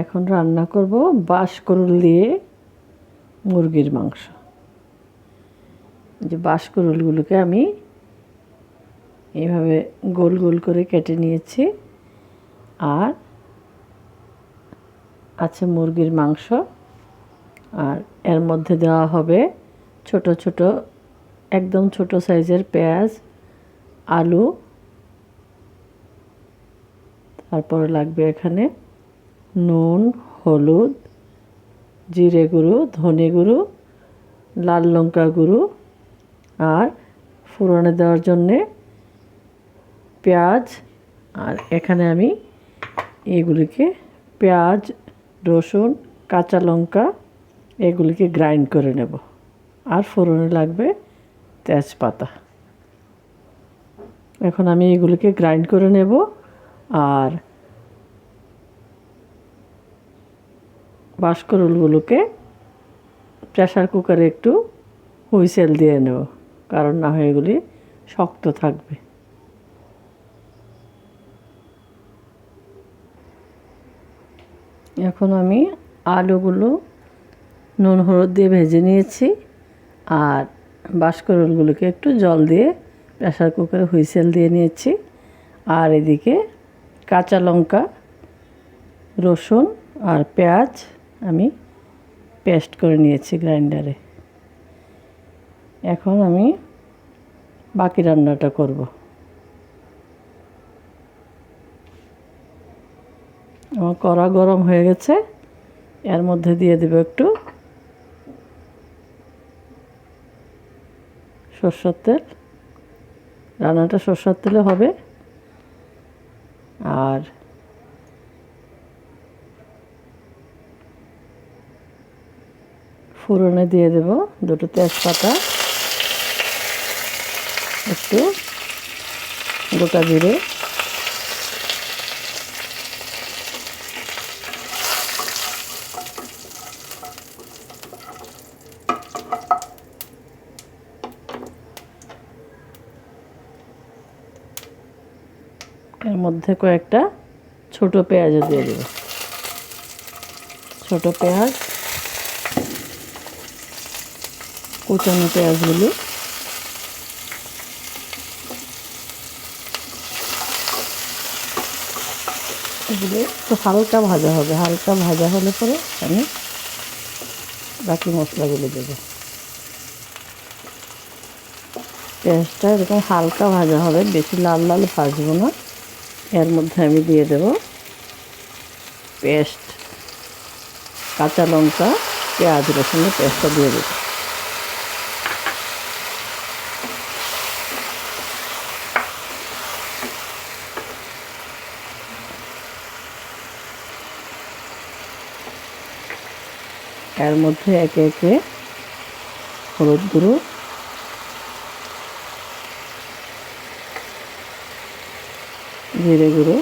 এখন রান্না করব বাঁশকরুল দিয়ে মুরগির মাংস। যে বাঁশকরুলগুলোকে আমি এইভাবে গোল গোল করে কেটে নিয়েছি। আর আছে মুরগির মাংস। আর এর মধ্যে দেওয়া হবে ছোট ছোট, একদম ছোট সাইজের পেঁয়াজ, আলু। তারপরে লাগবে এখানে নুন, হলুদ, জিরে গুঁড়ো, ধনে গুঁড়ো, লাল লঙ্কা গুঁড়ো আর ফোড়নে দেওয়ার জন্যে পেঁয়াজ আর এখানে আমি এগুলিকে পেঁয়াজ, রসুন, কাঁচা লঙ্কা এগুলিকে গ্রাইন্ড করে নেব। আর ফোড়নে লাগবে তেজপাতা। এখন আমি এগুলিকে গ্রাইন্ড করে নেব আর বাঁশকরুলগুলোকে প্রেশার কুকারে একটু হুইসেল দিয়ে নেব, কারণ না হয় এগুলি শক্ত থাকবে। এখন আমি আলুগুলো নুন, হলুদ দিয়ে ভেজে নিয়েছি আর বাঁশকরুলগুলোকে একটু জল দিয়ে প্রেশার কুকারে হুইসেল দিয়ে নিয়েছি। আর এদিকে কাঁচা লঙ্কা, রসুন আর পেঁয়াজ আমি পেস্ট করে নিয়েছি গ্রাইন্ডারে। এখন আমি বাকি রান্নাটা করব। আমার কড়া গরম হয়ে গেছে, এর মধ্যে দিয়ে দেবো একটু সর্ষের তেল। রান্নাটা সর্ষের তেলে হবে। আর ফোড়নে দিয়ে দেব দুটো তেজপাতা, একটু গোটা জিরে। এর মধ্যে কয়েকটা ছোট পেঁয়াজও দিয়ে দেব। ছোট পেঁয়াজ কুচানো পেঁয়াজগুলো এগুলো একটু হালকা ভাজা হবে। হালকা ভাজা হলে পরে আমি বাকি মশলাগুলো দেবো। পেঁয়াজটা এরকম হালকা ভাজা হবে, বেশি লাল লাল ভাজবো না। এর মধ্যে আমি দিয়ে দেব পেস্ট, কাঁচা লঙ্কা, পেঁয়াজ রসুনের পেস্টটা দিয়ে দেবো। এর মধ্যে একে একে হলুদ গুঁড়ো। জিরে গুঁড়ো।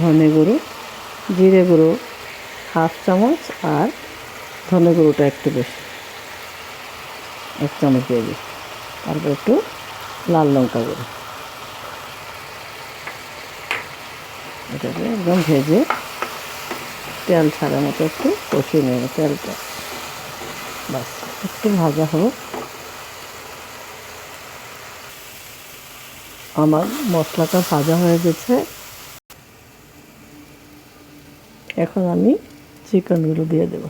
ধনে গুঁড়ো। জিরে গুঁড়ো হাফ চামচ আর ধনে গুঁড়োটা একটু বেশি, এক চামচ দিয়ে দিই। তারপর একটু লাল লঙ্কা গুঁড়ো। এটাকে একদম ভেজে তেল ছাড়ার মতো একটু কষিয়ে নেব তেলটা। বাস, একটু ভাজা হোক। আমার মশলাটা ভাজা হয়ে গেছে। এখন আমি চিকেনগুলো দিয়ে দেব।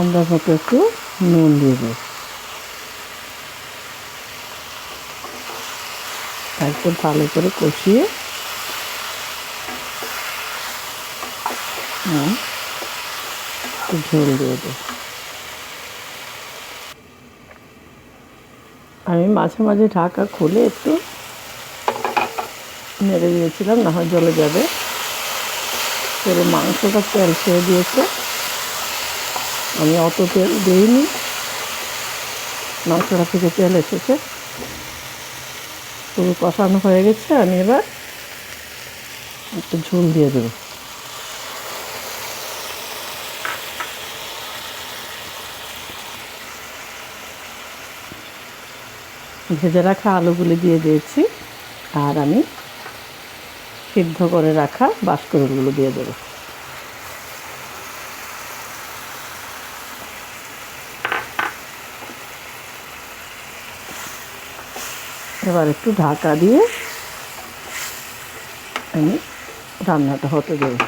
আন্দাজ মতো একটু নুন দিয়ে দেব। তারপর ভালো করে কষিয়ে ঝোল দিয়ে দেব। আমি মাঝে মাঝে ঢাকা খুলে একটু নেড়ে দিয়েছিলাম, না হয় জলে যাবে। করে মাংসটা তেল ছেড়ে দিয়েছে। আমি অত তেল দিইনি। মাংসটা থেকে তেল এসেছে। পুরো কষানো হয়ে গেছে। আমি এবার একটু ঝোল দিয়ে দেবো। ভেজে রাখা আলুগুলি দিয়ে দিয়েছি। আর আমি সিদ্ধ করে রাখা বাঁশকরুলগুলো দিয়ে দেবো। এবার একটু ঢাকা দিয়ে আমি রান্নাটা হতে দেবো।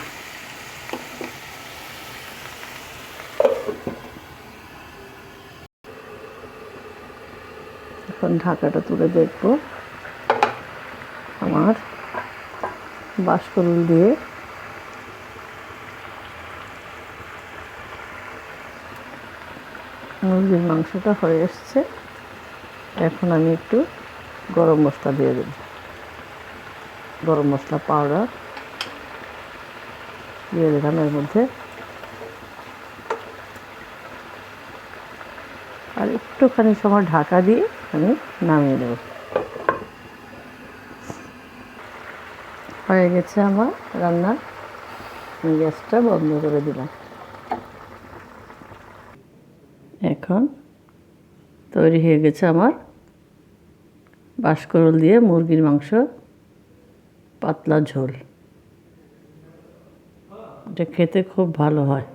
এখন ঢাকাটা তুলে দেখব। আমার বাঁশকরুল দিয়ে। মুরগির মাংসটা হয়ে এসছে। এখন আমি একটু গরম মশলা দিয়ে দেব। গরম মশলা পাউডার দিয়ে দিলাম এর মধ্যে। আর একটুখানি সময় ঢাকা দিয়ে আমি নামিয়ে দেব হয়ে গেছে আমার রান্না। গ্যাসটা বন্ধ করে দিলাম। এখন তৈরি হয়ে গেছে আমার বাঁশকরল দিয়ে মুরগির মাংস পাতলা ঝোল। এটা খেতে খুব ভালো হয়।